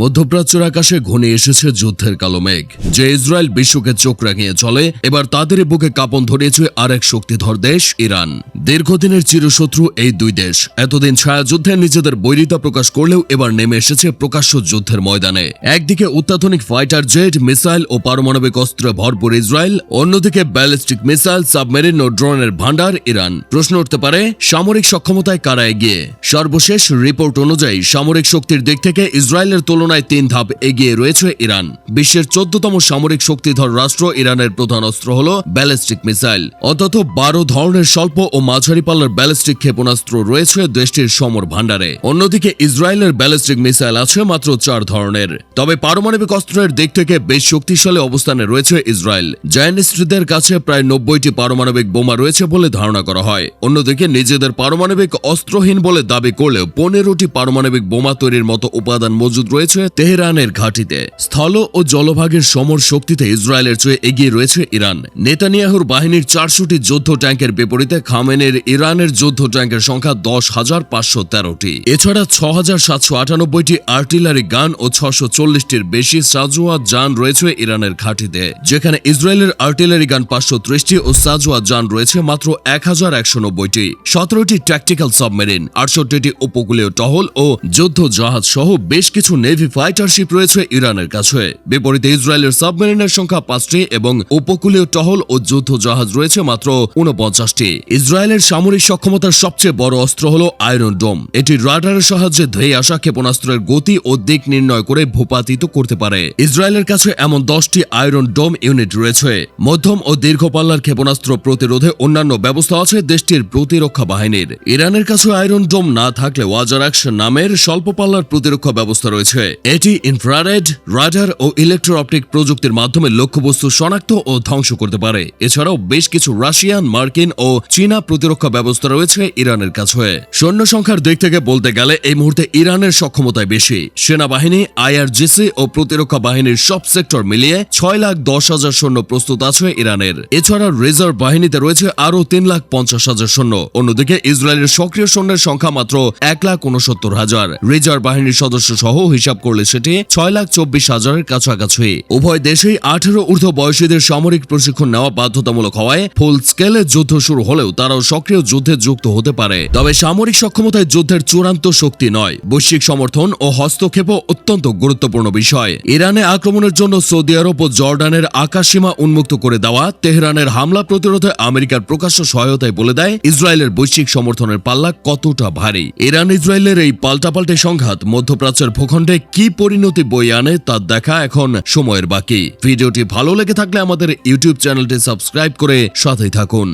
মধ্যপ্রাচ্যের আকাশে ঘনিয়ে এসেছে যুদ্ধের কালো মেঘ। যে ইসরায়েল বিশ্বকে চোখ রাঙিয়ে চলে, এবার তাদের বুকে কাপন ধরিয়েছে আর এক শক্তিধর দেশ, ইরান। দীর্ঘদিনের চিরশত্রু এই দুই দেশ। এতদিন ছায়াযুদ্ধে নিজেদের বৈরিতা প্রকাশ করলেও এবার নেমে এসেছে প্রকাশ্য যুদ্ধের ময়দানে। একদিকে অত্যাধুনিক ফাইটার জেট, মিসাইল ও পারমাণবিক অস্ত্রে ভরপুর ইসরায়েল, অন্যদিকে ব্যালিস্টিক মিসাইল, সাবমেরিন ও ড্রোনের ভান্ডার ইরান। প্রশ্ন উঠতে পারে, সামরিক সক্ষমতায় কারা এগিয়ে? সর্বশেষ রিপোর্ট অনুযায়ী সামরিক শক্তির দিক থেকে ইসরায়েলের তুলনায় তিন ধাপ এগিয়ে রয়েছে ইরান। বিশ্বের চোদ্দতম সামরিক শক্তিধর রাষ্ট্র ইরানের প্রধান অস্ত্র হল ব্যালিস্টিক মিসাইল। অন্তত বারো ধরনের স্বল্প ও মাঝারি পাল্লার ব্যালিস্টিক ক্ষেপণাস্ত্র রয়েছে দেশটির সমর ভান্ডারে অন্যদিকে ইসরায়েলের ব্যালিস্টিক মিসাইল আছে মাত্র চার ধরনের। তবে পারমাণবিক অস্ত্রের দিক থেকে বেশ শক্তিশালী অবস্থানে রয়েছে ইসরায়েল। জায়নিস্টদের কাছে প্রায় নব্বইটি পারমাণবিক বোমা রয়েছে বলে ধারণা করা হয়। অন্যদিকে নিজেদের পারমাণবিক অস্ত্রহীন বলে দাবি করলেও পনেরোটি পারমাণবিক বোমা তৈরির মতো উপাদান মজুদ রয়েছে তেহরানের ঘাঁটিতে স্থল ও জলভাগের সমর শক্তিতে ইসরায়েলের চেয়ে এগিয়ে রয়েছে ইরান। নেতানিয়াহুর বাহিনীর চারশোটি যুদ্ধ ট্যাঙ্কের বিপরীতে খামেনের ইরানের যুদ্ধ ট্যাঙ্কের সংখ্যা দশ হাজার পাঁচশো তেরোটি। এছাড়া ছ হাজার সাতশো আটানব্বইটি আর্টিলারি গান ও ছশো চল্লিশটির বেশি সাজোয়া যান রয়েছে ইরানের ঘাঁটিতে, যেখানে ইসরায়েলের আর্টিলারি গান পাঁচশো ত্রিশটি ও সাজোয়া যান রয়েছে মাত্র এক হাজার একশো নব্বইটি। সতেরোটি ট্যাকটিক্যাল সাবমেরিন, আটষট্টিটি উপকূলীয় টহল ও যুদ্ধ জাহাজ সহ বেশ কিছু নেভি ফাইটারশিপ রয়েছে ইরানের কাছে। বিপরীতে ইসরায়েলের সাবমেরিনের সংখ্যা পাঁচটি এবং উপকূলীয় টহল ও যুদ্ধ জাহাজ রয়েছে মাত্র উনপঞ্চাশটি ইসরায়েলের সামরিক সক্ষমতার সবচেয়ে বড় অস্ত্র হল আয়রন ডোম। এটি রাডারের সাহায্যে ধেয়ে আসা ক্ষেপণাস্ত্রের গতি ও দিক নির্ণয় করে ভূপাতিত করতে পারে। ইসরায়েলের কাছে এমন দশটি আয়রন ডোম ইউনিট রয়েছে। মধ্যম ও দীর্ঘ পাল্লার ক্ষেপণাস্ত্র প্রতিরোধে অন্যান্য ব্যবস্থা আছে দেশটির প্রতিরক্ষা বাহিনীর। ইরানের কাছে আয়রন ডোম না থাকলে অ্যাকশন নামের স্বল্প পাল্লার প্রতিরক্ষা ব্যবস্থা রয়েছে। এটি ইনফ্রারেড রাডার ও ইলেকট্রো অপটিক প্রযুক্তির মাধ্যমে লক্ষ্যবস্তু শনাক্ত ও ধ্বংস করতে পারে। এছাড়াও বেশ কিছু রাশিয়ান, মার্কিন ও চীনা প্রতিরক্ষা ব্যবস্থা রয়েছে ইরানের কাছে সৈন্য সংখ্যার দিক থেকে বলতে গেলে এই মুহূর্তে ইরানের সক্ষমতায় বেশি। সেনাবাহিনী, আইআরজিসি ও প্রতিরক্ষা বাহিনীর সব সেক্টর মিলিয়ে ছয় লাখ দশ হাজার সৈন্য প্রস্তুত আছে ইরানের। এছাড়া রিজার্ভ বাহিনীতে রয়েছে আরও তিন লাখ পঞ্চাশ হাজার সৈন্য। অন্যদিকে ইসরায়েলের সক্রিয় সৈন্যের সংখ্যা মাত্র এক লাখ উনসত্তর হাজার। রিজার্ভ বাহিনীর সদস্য সহ হিসাব করলে সেটি ছয় লাখ চব্বিশ হাজারের কাছাকাছি। উভয় দেশেই আঠেরো ঊর্ধ্ব বয়সীদের সামরিক প্রশিক্ষণ নেওয়া বাধ্যতামূলক হওয়ায় ফুল স্কেলে যুদ্ধ শুরু হলেও তারাও সক্রিয় যুদ্ধে যুক্ত হতে পারে। তবে সামরিক সক্ষমতায় যুদ্ধের চূড়ান্ত শক্তি নয়। বৈশ্বিক সমর্থন ও হস্তক্ষেপও অত্যন্ত গুরুত্বপূর্ণ বিষয়। ইরানে আক্রমণের জন্য সৌদি আরব ও জর্ডানের আকাশসীমা উন্মুক্ত করে দেওয়া, তেহরানের হামলা প্রতিরোধে আমেরিকার প্রকাশ্য সহায়তায় বলে দেয়, ইসরায়েলের বৈশ্বিক সমর্থনের পাল্লা কতটা ভারী। ইরান ইসরায়েলের এই পাল্টাপাল্টে সংঘাত মধ্যপ্রাচ্যের ভূখণ্ডে কি পরিণতি বই আনে তা দেখা এখন সময়ের বাকি। ভিডিওটি ভালো লেগে থাকলে আমাদের ইউটিউব চ্যানেলটি সাবস্ক্রাইব করে সাথেই থাকুন।